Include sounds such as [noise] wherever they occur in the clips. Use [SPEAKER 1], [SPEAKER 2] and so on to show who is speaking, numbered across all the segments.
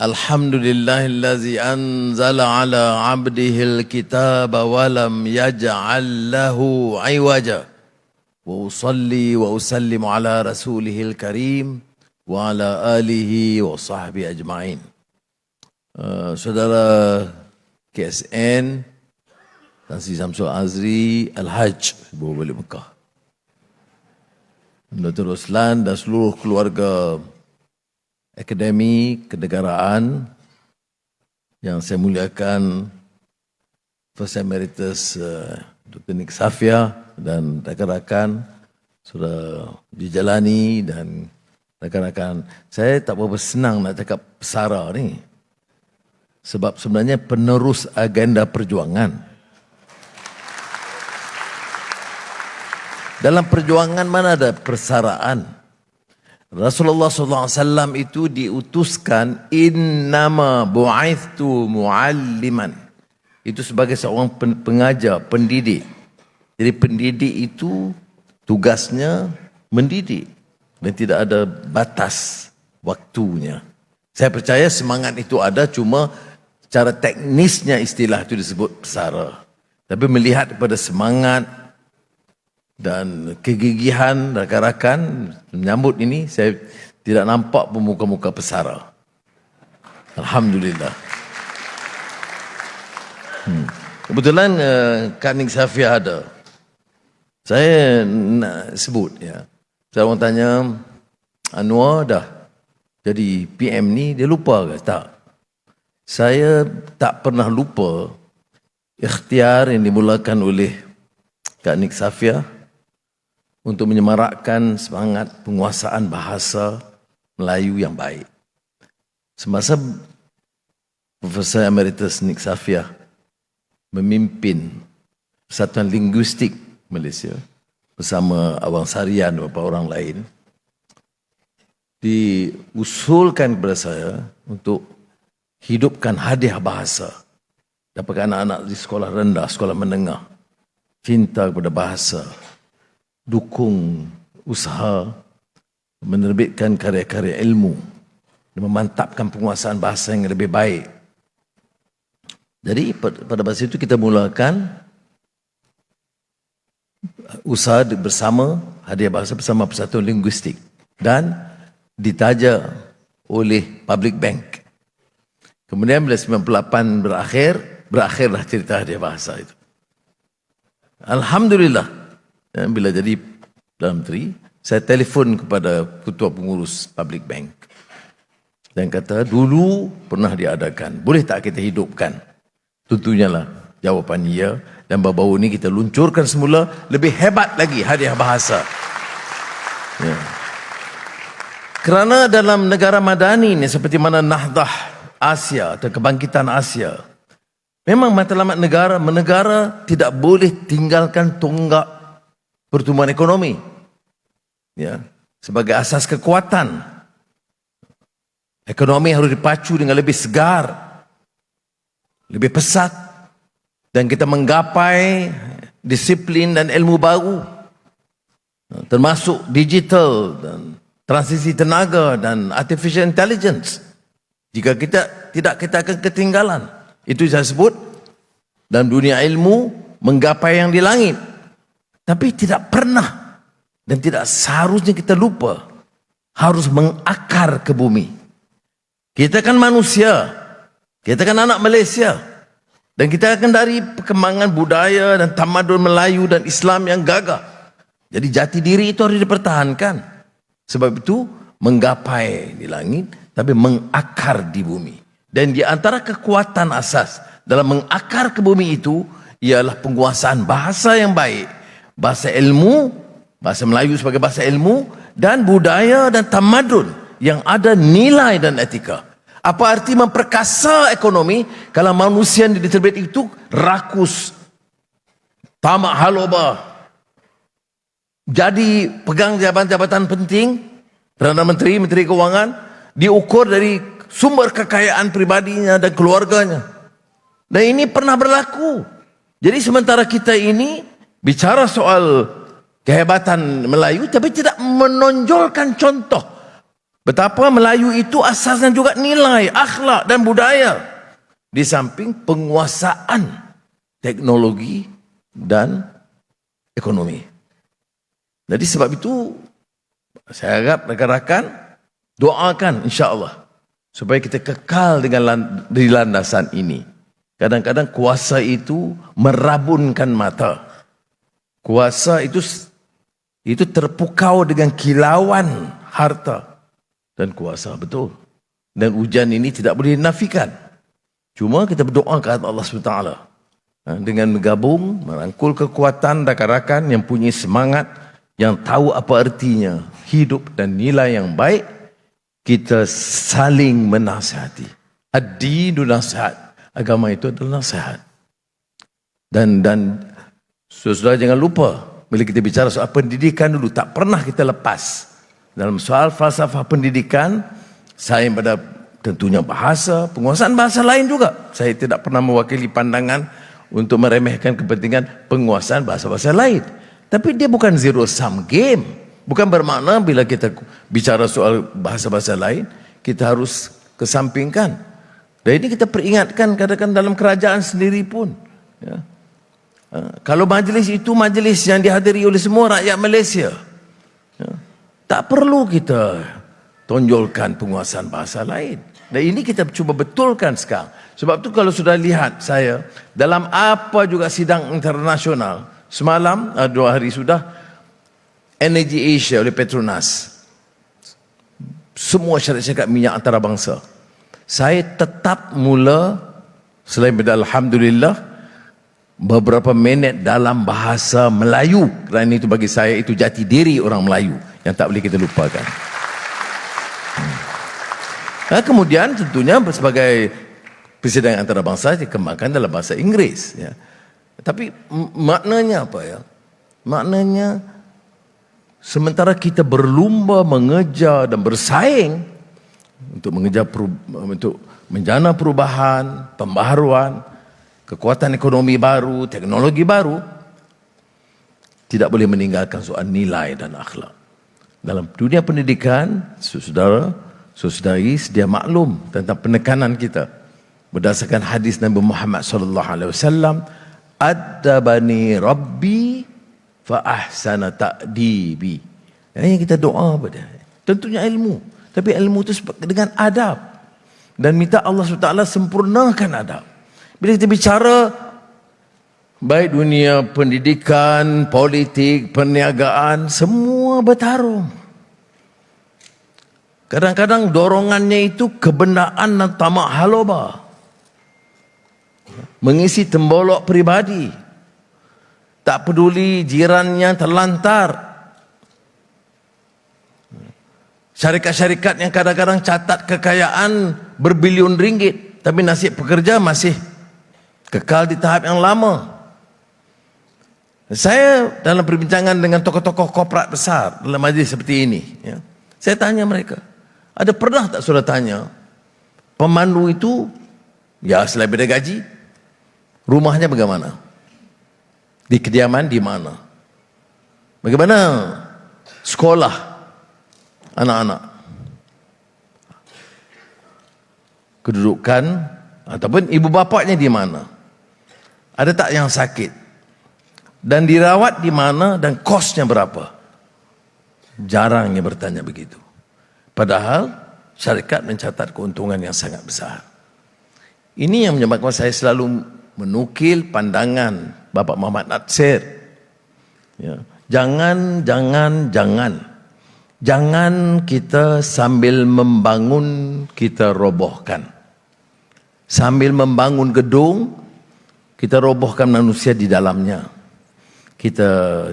[SPEAKER 1] Alhamdulillahillazi anzala ala abdihi alkitaba wa lam yaj'al lahu aywaja. Wa usalli wa usallimu ala rasulihil karim wa ala alihi wa sahbihi ajma'in. Uh, saudara KSN Tan Sri Samsul Azri Al-Hajj Bawa balik Mekah Dr. Roslan dan seluruh keluarga Akademi Kenegaraan yang saya muliakan First Emeritus uh, Dr. Nick Safia dan rakan-rakan sudah dijalani dan rakan-rakan. Saya tak berapa senang nak cakap pesara ni. Sebab sebenarnya penerus agenda perjuangan. Dalam perjuangan mana ada persaraan? Rasulullah SAW itu diutuskan innama bu'aithtu mu'alliman. Itu sebagai seorang pengajar, pendidik. Jadi pendidik itu tugasnya mendidik dan tidak ada batas waktunya. Saya percaya semangat itu ada cuma cara teknisnya istilah itu disebut pesara. Tapi melihat kepada semangat dan kegigihan rakan-rakan menyambut ini saya tidak nampak pemuka-muka pesara. Alhamdulillah. Hmm. Kebetulan uh, Kaning Safia ada. Saya nak sebut ya. Saya orang tanya, Anwar dah jadi PM ni, dia lupa ke? Tak. Saya tak pernah lupa ikhtiar yang dimulakan oleh Kak Nik Safia untuk menyemarakkan semangat penguasaan bahasa Melayu yang baik. Semasa Profesor Emeritus Nik Safia memimpin Persatuan Linguistik Malaysia, bersama Abang Sarian dan beberapa orang lain diusulkan kepada saya untuk hidupkan hadiah bahasa dapatkan anak-anak di sekolah rendah, sekolah menengah cinta kepada bahasa dukung usaha menerbitkan karya-karya ilmu dan memantapkan penguasaan bahasa yang lebih baik jadi pada masa itu kita mulakan usaha bersama hadiah bahasa bersama Persatuan Linguistik dan ditaja oleh Public Bank. Kemudian bila 98 berakhir, berakhirlah cerita hadiah bahasa itu. Alhamdulillah. Dan bila jadi dalam Menteri, saya telefon kepada ketua pengurus Public Bank. Dan kata, dulu pernah diadakan. Boleh tak kita hidupkan? Tentunya lah jawapan ya dan baru-baru ini kita luncurkan semula lebih hebat lagi hadiah bahasa. Ya. Kerana dalam negara madani ini seperti mana Nahdah Asia atau kebangkitan Asia, memang matlamat negara menegara tidak boleh tinggalkan tonggak pertumbuhan ekonomi. Ya, sebagai asas kekuatan. Ekonomi harus dipacu dengan lebih segar, lebih pesat, dan kita menggapai disiplin dan ilmu baru termasuk digital dan transisi tenaga dan artificial intelligence jika kita tidak kita akan ketinggalan itu saya sebut dalam dunia ilmu menggapai yang di langit tapi tidak pernah dan tidak seharusnya kita lupa harus mengakar ke bumi kita kan manusia kita kan anak Malaysia dan kita akan dari perkembangan budaya dan tamadun Melayu dan Islam yang gagah. Jadi jati diri itu harus dipertahankan. Sebab itu menggapai di langit tapi mengakar di bumi. Dan di antara kekuatan asas dalam mengakar ke bumi itu ialah penguasaan bahasa yang baik. Bahasa ilmu, bahasa Melayu sebagai bahasa ilmu dan budaya dan tamadun yang ada nilai dan etika. Apa arti memperkasa ekonomi kalau manusia yang diterbit itu rakus, tamak haloba, jadi pegang jabatan-jabatan penting, Perdana Menteri, Menteri Keuangan, diukur dari sumber kekayaan pribadinya dan keluarganya. Dan ini pernah berlaku. Jadi sementara kita ini bicara soal kehebatan Melayu, tapi tidak menonjolkan contoh Betapa Melayu itu asasnya juga nilai, akhlak dan budaya. Di samping penguasaan teknologi dan ekonomi. Jadi sebab itu saya harap rakan-rakan doakan insya-Allah supaya kita kekal dengan di landasan ini. Kadang-kadang kuasa itu merabunkan mata. Kuasa itu itu terpukau dengan kilauan harta dan kuasa betul. Dan hujan ini tidak boleh dinafikan. Cuma kita berdoa kepada Allah SWT. Ha, dengan bergabung, merangkul kekuatan rakan-rakan yang punya semangat, yang tahu apa artinya hidup dan nilai yang baik, kita saling menasihati. Ad-dinu nasihat agama itu adalah nasihat. Dan dan saudara jangan lupa bila kita bicara soal pendidikan dulu tak pernah kita lepas dalam soal falsafah pendidikan saya pada tentunya bahasa, penguasaan bahasa lain juga. Saya tidak pernah mewakili pandangan untuk meremehkan kepentingan penguasaan bahasa-bahasa lain. Tapi dia bukan zero sum game. Bukan bermakna bila kita bicara soal bahasa-bahasa lain, kita harus kesampingkan dan ini kita peringatkan kadang-kadang dalam kerajaan sendiri pun. Ya. Ha, kalau majlis itu majlis yang dihadiri oleh semua rakyat Malaysia. Ya. Tak perlu kita tonjolkan penguasaan bahasa lain. Dan ini kita cuba betulkan sekarang. Sebab tu kalau sudah lihat saya dalam apa juga sidang internasional semalam uh, dua hari sudah Energy Asia oleh Petronas semua syarikat-syarikat minyak antarabangsa saya tetap mula selain pada Alhamdulillah beberapa minit dalam bahasa Melayu kerana itu bagi saya itu jati diri orang Melayu yang tak boleh kita lupakan hmm. nah, kemudian tentunya sebagai presiden antarabangsa dikembangkan dalam bahasa Inggeris ya. tapi maknanya apa ya maknanya sementara kita berlumba mengejar dan bersaing untuk mengejar untuk menjana perubahan, pembaharuan, kekuatan ekonomi baru, teknologi baru tidak boleh meninggalkan soal nilai dan akhlak. Dalam dunia pendidikan, saudara, saudari sedia maklum tentang penekanan kita berdasarkan hadis Nabi Muhammad sallallahu alaihi wasallam adabani rabbi fa ahsana ta'dibi. Yang kita doa pada tentunya ilmu. Tapi ilmu itu dengan adab. Dan minta Allah SWT sempurnakan adab. Bila kita bicara baik dunia pendidikan, politik, perniagaan, semua bertarung. Kadang-kadang dorongannya itu kebenaran dan tamak haloba. Mengisi tembolok pribadi. Tak peduli jirannya terlantar. Syarikat-syarikat yang kadang-kadang catat kekayaan berbilion ringgit. Tapi nasib pekerja masih kekal di tahap yang lama. Saya dalam perbincangan dengan tokoh-tokoh korporat besar dalam majlis seperti ini. Ya, saya tanya mereka. Ada pernah tak sudah tanya. Pemandu itu, ya selain beda gaji. Rumahnya bagaimana? Di kediaman di mana? Bagaimana sekolah anak-anak. Kedudukan ataupun ibu bapaknya di mana? Ada tak yang sakit? Dan dirawat di mana dan kosnya berapa? Jarangnya bertanya begitu. Padahal syarikat mencatat keuntungan yang sangat besar. Ini yang menyebabkan saya selalu menukil pandangan Bapak Muhammad Natsir. Ya. Jangan, jangan, jangan. Jangan kita sambil membangun kita robohkan. Sambil membangun gedung kita robohkan manusia di dalamnya. Kita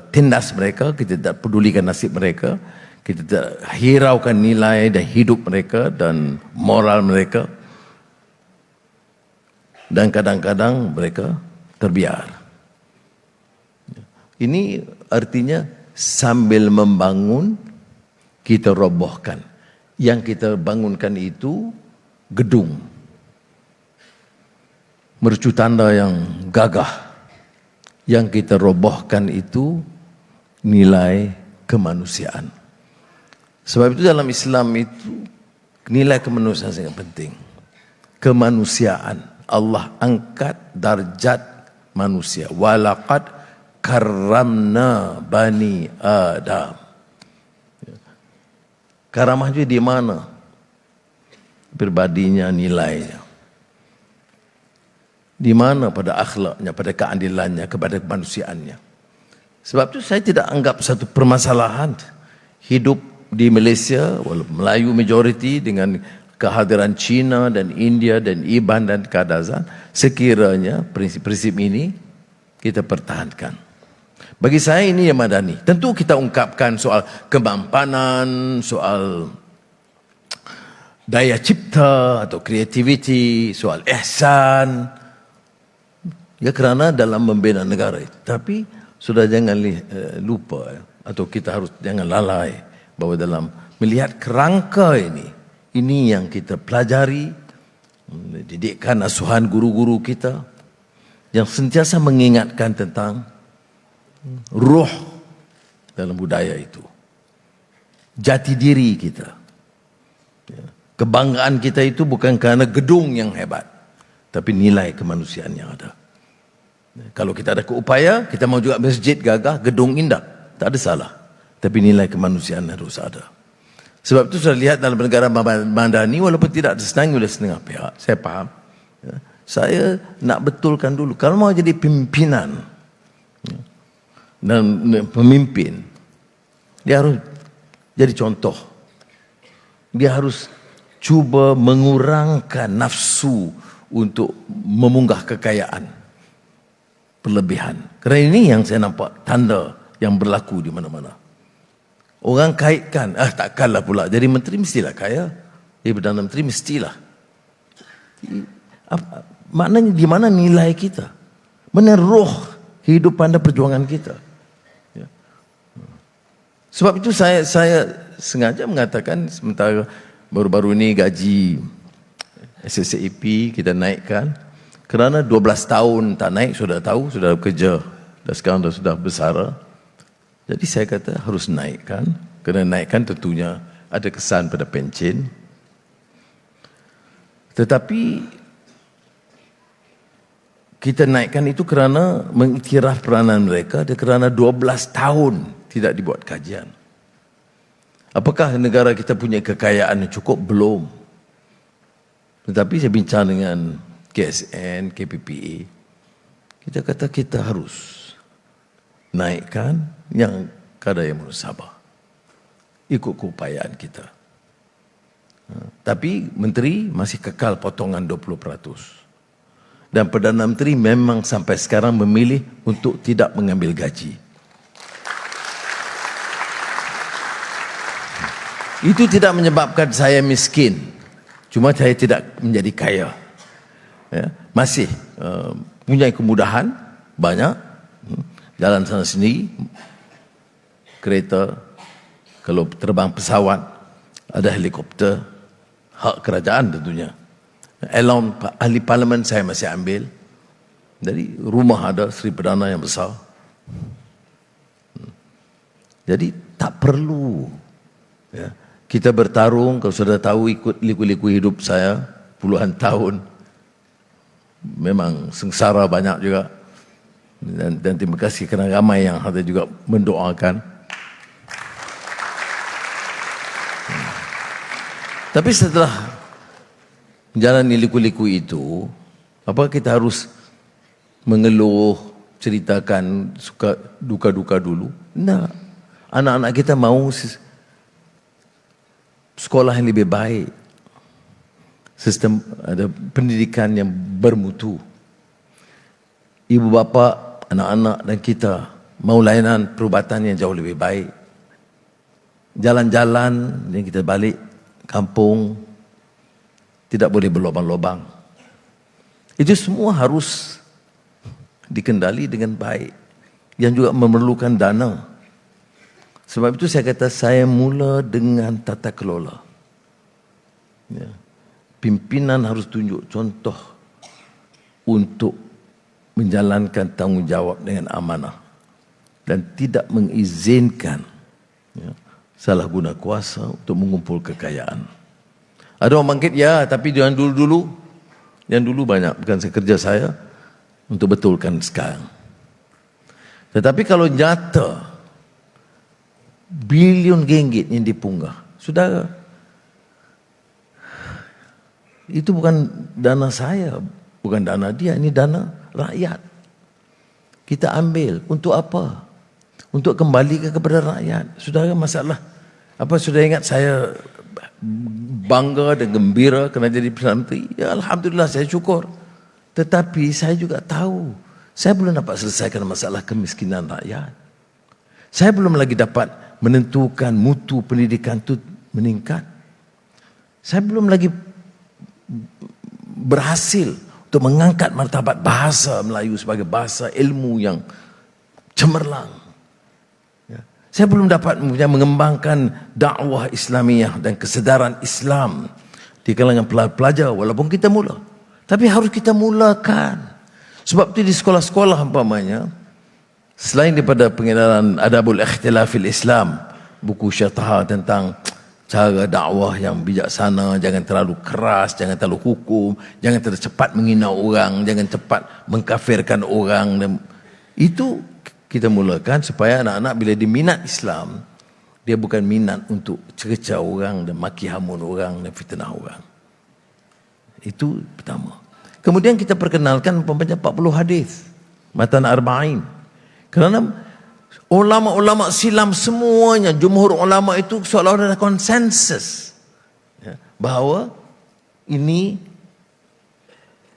[SPEAKER 1] tindas mereka, kita tidak pedulikan nasib mereka, kita tidak hiraukan nilai dan hidup mereka dan moral mereka. Dan kadang-kadang mereka terbiar. Ini artinya sambil membangun kita robohkan. Yang kita bangunkan itu gedung. Mercu tanda yang gagah. Yang kita robohkan itu nilai kemanusiaan. Sebab itu dalam Islam itu nilai kemanusiaan sangat penting. Kemanusiaan. Allah angkat darjat manusia. Walaqad karramna bani Adam. Karamah itu di mana? Berbadinya nilainya. Di mana pada akhlaknya, pada keadilannya, kepada kemanusiaannya. Sebab itu saya tidak anggap satu permasalahan hidup di Malaysia, walaupun Melayu majoriti dengan kehadiran China dan India dan Iban dan Kadazan, sekiranya prinsip-prinsip ini kita pertahankan. Bagi saya ini yang madani. Tentu kita ungkapkan soal kemampanan, soal daya cipta atau kreativiti, soal ihsan. Ya kerana dalam membina negara. Tapi sudah jangan eh, lupa ya, atau kita harus jangan lalai bahwa dalam melihat kerangka ini, ini yang kita pelajari, didikkan asuhan guru-guru kita yang sentiasa mengingatkan tentang roh dalam budaya itu. Jati diri kita. Ya. Kebanggaan kita itu bukan kerana gedung yang hebat, tapi nilai kemanusiaan yang ada. Kalau kita ada keupaya, kita mau juga masjid gagah, gedung indah, tak ada salah. Tapi nilai kemanusiaan harus ada. Sebab itu saya lihat dalam negara Mandani walaupun tidak disenangi oleh setengah pihak. Saya faham. Ya, saya nak betulkan dulu. Kalau mau jadi pimpinan ya, dan pemimpin, dia harus jadi contoh. Dia harus cuba mengurangkan nafsu untuk memunggah kekayaan berlebihan. Kerana ini yang saya nampak tanda yang berlaku di mana-mana. Orang kaitkan, ah takkanlah pula. Jadi menteri mestilah kaya. Jadi Perdana Menteri mestilah. Apa, maknanya di mana nilai kita? Mana roh kehidupan dan perjuangan kita? Ya. Sebab itu saya saya sengaja mengatakan sementara baru-baru ini gaji SSAP kita naikkan kerana 12 tahun tak naik sudah tahu sudah bekerja dan sekarang dah sudah besar jadi saya kata harus naikkan. Kerana naikkan tentunya ada kesan pada pencen. Tetapi kita naikkan itu kerana mengiktiraf peranan mereka dan kerana 12 tahun tidak dibuat kajian. Apakah negara kita punya kekayaan yang cukup? Belum. Tetapi saya bincang dengan KSN, KPPA. Kita kata kita harus naikkan yang kada yang sabar. Ikut keupayaan kita. Ha, tapi menteri masih kekal potongan 20%. Dan Perdana Menteri memang sampai sekarang memilih untuk tidak mengambil gaji. Itu tidak menyebabkan saya miskin. Cuma saya tidak menjadi kaya. Ya, masih uh, punya kemudahan banyak. Hmm, jalan sana sendiri kereta, kalau terbang pesawat, ada helikopter, hak kerajaan tentunya. Elon ahli parlimen saya masih ambil. Jadi rumah ada Sri Perdana yang besar. Jadi tak perlu ya. kita bertarung kalau sudah tahu ikut liku-liku hidup saya puluhan tahun memang sengsara banyak juga dan, dan terima kasih kerana ramai yang ada juga mendoakan Tapi setelah menjalani liku-liku itu, apa kita harus mengeluh, ceritakan suka duka-duka dulu? Tidak. Anak-anak kita mau sekolah yang lebih baik. Sistem ada pendidikan yang bermutu. Ibu bapa, anak-anak dan kita mau layanan perubatan yang jauh lebih baik. Jalan-jalan yang kita balik kampung tidak boleh berlobang-lobang. Itu semua harus dikendali dengan baik yang juga memerlukan dana. Sebab itu saya kata saya mula dengan tata kelola. Ya. Pimpinan harus tunjuk contoh untuk menjalankan tanggungjawab dengan amanah dan tidak mengizinkan ya, salah guna kuasa untuk mengumpul kekayaan. Ada orang bangkit, ya, tapi yang dulu-dulu, yang dulu banyak, bukan kerja saya, untuk betulkan sekarang. Tetapi kalau nyata, bilion ringgit yang dipunggah, saudara, itu bukan dana saya, bukan dana dia, ini dana rakyat. Kita ambil untuk apa? Untuk kembali kepada rakyat. Saudara masalah. Apa sudah ingat saya bangga dan gembira kerana jadi Perdana Menteri. Ya, Alhamdulillah saya syukur. Tetapi saya juga tahu, saya belum dapat selesaikan masalah kemiskinan rakyat. Saya belum lagi dapat menentukan mutu pendidikan itu meningkat. Saya belum lagi berhasil untuk mengangkat martabat bahasa Melayu sebagai bahasa ilmu yang cemerlang. Saya belum dapat mengembangkan dakwah Islamiah dan kesedaran Islam di kalangan pelajar walaupun kita mula. Tapi harus kita mulakan. Sebab itu di sekolah-sekolah umpamanya selain daripada pengenalan adabul ikhtilafil Islam, buku syataha tentang cara dakwah yang bijaksana, jangan terlalu keras, jangan terlalu hukum, jangan terlalu cepat menghina orang, jangan cepat mengkafirkan orang. Itu kita mulakan supaya anak-anak bila diminat Islam dia bukan minat untuk cerca orang dan maki hamun orang dan fitnah orang. Itu pertama. Kemudian kita perkenalkan umpamanya 40 hadis. Matan arba'in. Kerana ulama-ulama silam semuanya jumhur ulama itu seolah-olah ada konsensus ya, bahawa ini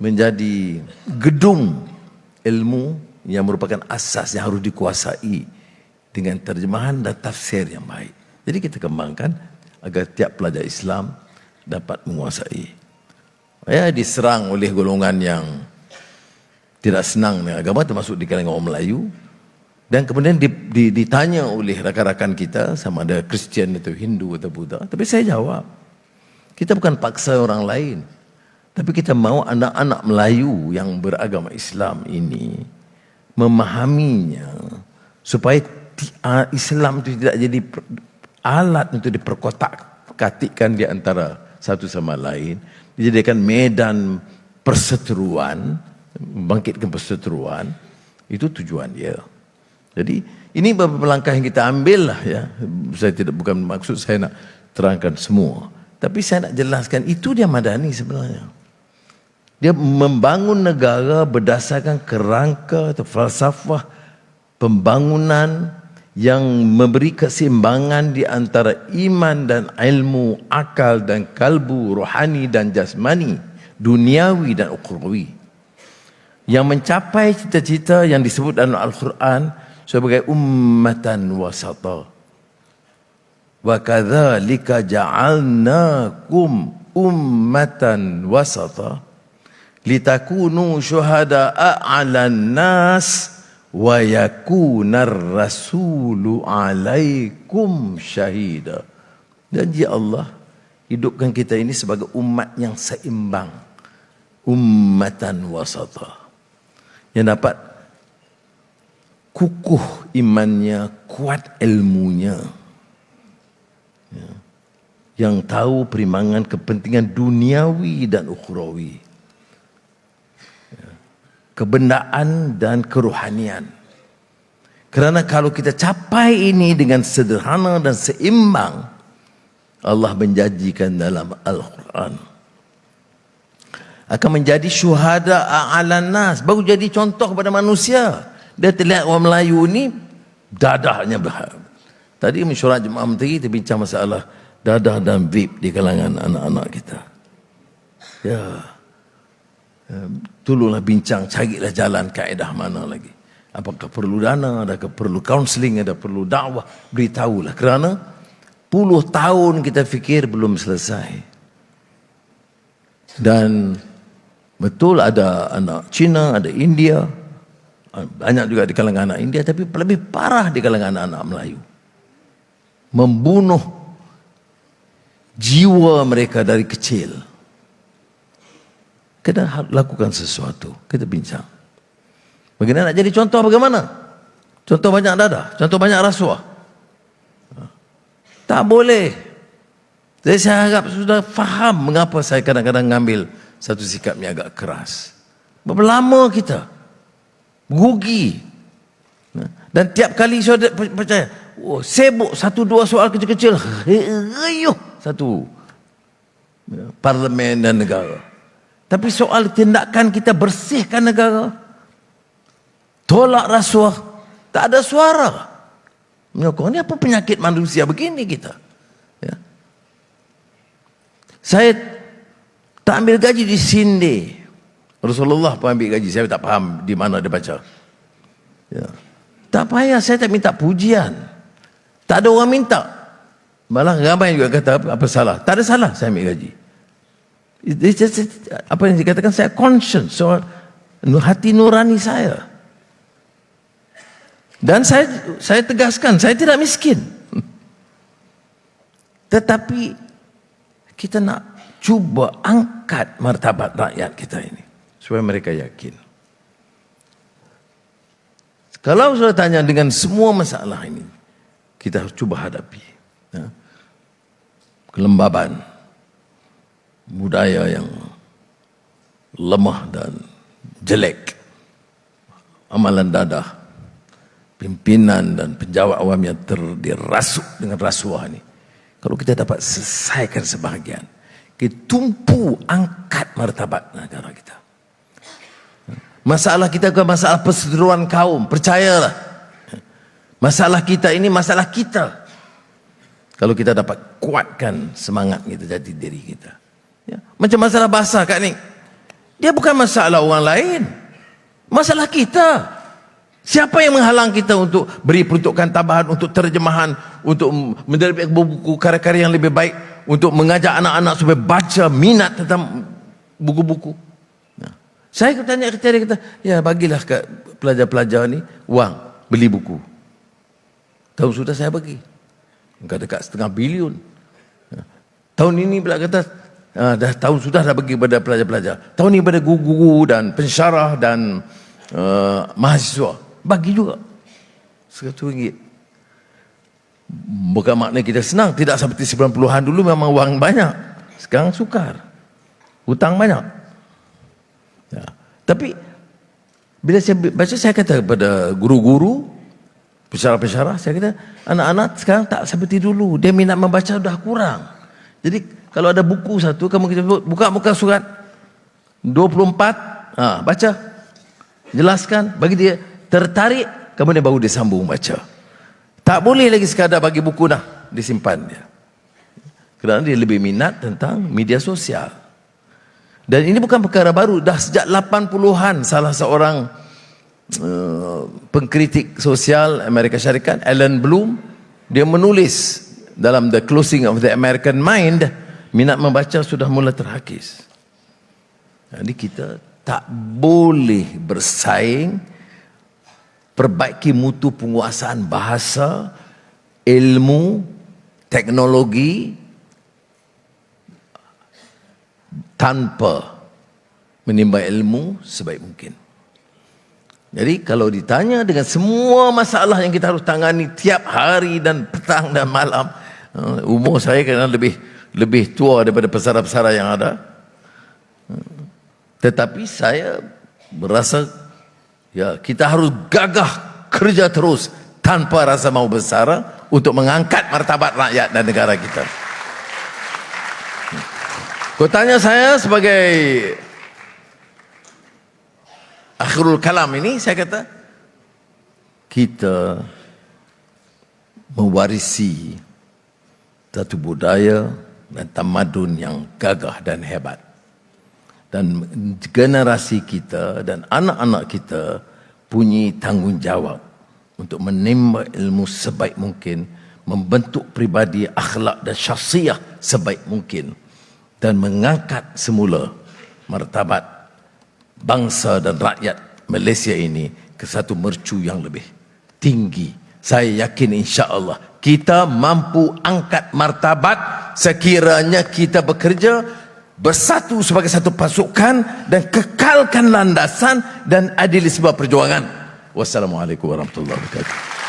[SPEAKER 1] menjadi gedung ilmu yang merupakan asas yang harus dikuasai dengan terjemahan dan tafsir yang baik. Jadi kita kembangkan agar tiap pelajar Islam dapat menguasai. Ya, diserang oleh golongan yang tidak senang dengan agama termasuk di kalangan orang Melayu dan kemudian ditanya oleh rakan-rakan kita sama ada Kristian atau Hindu atau Buddha tapi saya jawab kita bukan paksa orang lain tapi kita mahu anak-anak Melayu yang beragama Islam ini memahaminya supaya Islam itu tidak jadi alat untuk diperkotak-katikkan di antara satu sama lain. Dijadikan medan perseteruan bangkitkan perseteruan. Itu tujuan dia jadi ini beberapa langkah yang kita ambil lah ya. Saya tidak bukan maksud saya nak terangkan semua. Tapi saya nak jelaskan itu dia madani sebenarnya. Dia membangun negara berdasarkan kerangka atau falsafah pembangunan yang memberi keseimbangan di antara iman dan ilmu, akal dan kalbu, rohani dan jasmani, duniawi dan ukhrawi. Yang mencapai cita-cita yang disebut dalam Al-Quran sebagai ummatan wasata. Wa kadzalika ja'alnakum ummatan wasata litakunu syuhada'a 'alan nas wa yakunar rasulu 'alaikum syahida. Janji Allah hidupkan kita ini sebagai umat yang seimbang. Ummatan wasata. Yang dapat kukuh imannya, kuat ilmunya. Ya. Yang tahu perimbangan kepentingan duniawi dan ukhrawi kebendaan dan kerohanian. Kerana kalau kita capai ini dengan sederhana dan seimbang, Allah menjanjikan dalam Al-Quran akan menjadi syuhada ala nas baru jadi contoh kepada manusia dia terlihat orang Melayu ni dadahnya berhal tadi mesyuarat jemaah menteri kita bincang masalah dadah dan VIP di kalangan anak-anak kita ya tolonglah bincang, carilah jalan kaedah mana lagi. Apakah perlu dana, adakah perlu counseling, ada perlu dakwah, beritahulah. Kerana puluh tahun kita fikir belum selesai. Dan betul ada anak Cina, ada India, banyak juga di kalangan anak India, tapi lebih parah di kalangan anak-anak Melayu. Membunuh jiwa mereka dari kecil. Kita lakukan sesuatu. Kita bincang. Bagaimana nak jadi contoh bagaimana? Contoh banyak dada. Contoh banyak rasuah. Tak boleh. Jadi saya harap sudah faham mengapa saya kadang-kadang mengambil satu sikap yang agak keras. Berapa lama kita? Rugi. Dan tiap kali saya percaya, oh, sibuk satu dua soal kecil-kecil, reyuh satu parlimen dan negara. Tapi soal tindakan kita bersihkan negara, tolak rasuah, tak ada suara. Menyokong ni apa penyakit manusia begini kita? Ya. Saya tak ambil gaji di sini. Rasulullah pun ambil gaji. Saya tak faham di mana dia baca. Ya. Tak payah saya tak minta pujian. Tak ada orang minta. Malah ramai juga kata apa, apa salah. Tak ada salah saya ambil gaji. apa yang dikatakan saya conscious soal hati nurani saya. Dan saya saya tegaskan saya tidak miskin. [laughs] Tetapi kita nak cuba angkat martabat rakyat kita ini supaya mereka yakin. Kalau sudah tanya dengan semua masalah ini, kita harus cuba hadapi. Ya. Kelembaban, budaya yang lemah dan jelek, amalan dadah, pimpinan dan penjawat awam yang terdirasuk dengan rasuah ini. Kalau kita dapat selesaikan sebahagian, kita tumpu angkat martabat negara kita. Masalah kita bukan masalah perseteruan kaum. Percayalah. Masalah kita ini masalah kita. Kalau kita dapat kuatkan semangat kita jadi diri kita. Ya. Macam masalah bahasa Kak Nik. Dia bukan masalah orang lain. Masalah kita. Siapa yang menghalang kita untuk beri peruntukan tambahan, untuk terjemahan, untuk menerbitkan buku karya-karya yang lebih baik, untuk mengajak anak-anak supaya baca minat tentang buku-buku. Saya tanya ke dia kata, ya bagilah ke pelajar-pelajar ni wang beli buku. Tahun sudah saya bagi. Enggak dekat setengah bilion. Ya. Tahun ini pula kata, ah, dah tahun sudah dah bagi kepada pelajar-pelajar. Tahun ini pada guru-guru dan pensyarah dan uh, mahasiswa. Bagi juga. Seratus ringgit. Bukan makna kita senang. Tidak seperti 90-an dulu memang wang banyak. Sekarang sukar. Hutang banyak. Ya. Tapi bila saya baca saya kata kepada guru-guru pensyarah-pensyarah saya kata anak-anak sekarang tak seperti dulu dia minat membaca sudah kurang. Jadi kalau ada buku satu kamu kita buka muka surat 24 ha, baca jelaskan bagi dia tertarik kemudian baru dia sambung baca. Tak boleh lagi sekadar bagi buku dah disimpan dia. Kerana dia lebih minat tentang media sosial. Dan ini bukan perkara baru. Dah sejak 80-an salah seorang uh, pengkritik sosial Amerika Syarikat, Alan Bloom, dia menulis dalam The Closing of the American Mind, minat membaca sudah mula terhakis. Jadi kita tak boleh bersaing perbaiki mutu penguasaan bahasa, ilmu, teknologi tanpa menimba ilmu sebaik mungkin. Jadi kalau ditanya dengan semua masalah yang kita harus tangani tiap hari dan petang dan malam, uh, umur saya kena lebih lebih tua daripada pesara-pesara yang ada. Uh, tetapi saya berasa ya kita harus gagah kerja terus tanpa rasa mau bersara untuk mengangkat martabat rakyat dan negara kita. Kau tanya saya sebagai akhirul kalam ini, saya kata, kita mewarisi satu budaya dan tamadun yang gagah dan hebat. Dan generasi kita dan anak-anak kita punya tanggungjawab untuk menimba ilmu sebaik mungkin, membentuk pribadi akhlak dan syasiah sebaik mungkin dan mengangkat semula martabat bangsa dan rakyat Malaysia ini ke satu mercu yang lebih tinggi. Saya yakin insya Allah kita mampu angkat martabat sekiranya kita bekerja bersatu sebagai satu pasukan dan kekalkan landasan dan adilisme perjuangan. Wassalamualaikum warahmatullahi wabarakatuh.